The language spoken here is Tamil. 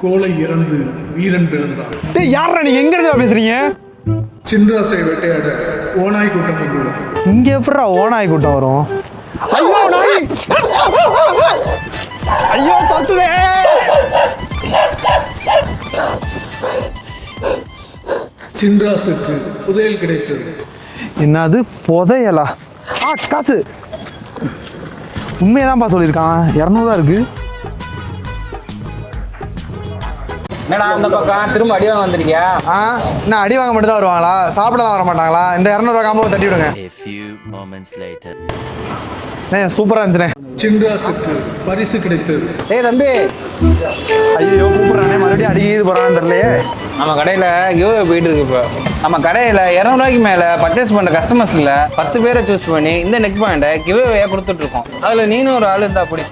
கோலை இறந்து வீரன் பிறந்தான். டேய் யாரா நீங்க? எங்க இருந்து பேசுறீங்க? சின்ராசை வேட்டையாட ஓநாய் கூட்டம் வந்துள்ளது இங்க எப்படா ஓனாய் கூட்டம் வரும்? ஐயோ நாய்! ஐயோ தத்துதே சின்ராசுக்கு புதையல் கிடைத்தது. என்னது? புதையலா? ஆ காசு. உண்மையதான்ப்பா சொல்லியிருக்கான். இரநூறுவா இருக்கு. என்னடா அந்த பக்கம்? திரும்ப அடி வாங்க வந்திருக்கியா? ஆ என்ன அடி வாங்க மட்டும் தான் வருவாங்களா? சாப்பிடலாம் வர மாட்டாங்களா? இந்த இரநூறுவா காம்போ தட்டி விடுங்க. A few moments later. சூப்பராக இருந்துச்சுண்ணே. பரிசு கிடைத்தது ஏய் தம்பி. ஐயோ கூப்பிட்றானே. மறுபடியும் அடிக்கிறது போகிறான்னு தெரியலையே. நம்ம கடையில் கிவ்வே போயிட்டு இருக்கு இப்போ. நம்ம கடையில் இரநூறுவாய்க்கு மேலே பர்ச்சேஸ் பண்ணுற கஸ்டமர்ஸில் பத்து பேரை சூஸ் பண்ணி இந்த நெக் பேண்டை கிவ்வேவையாக கொடுத்துட்ருக்கோம் அதில் நீனும் ஒரு ஆள் இருந்தா அப்படி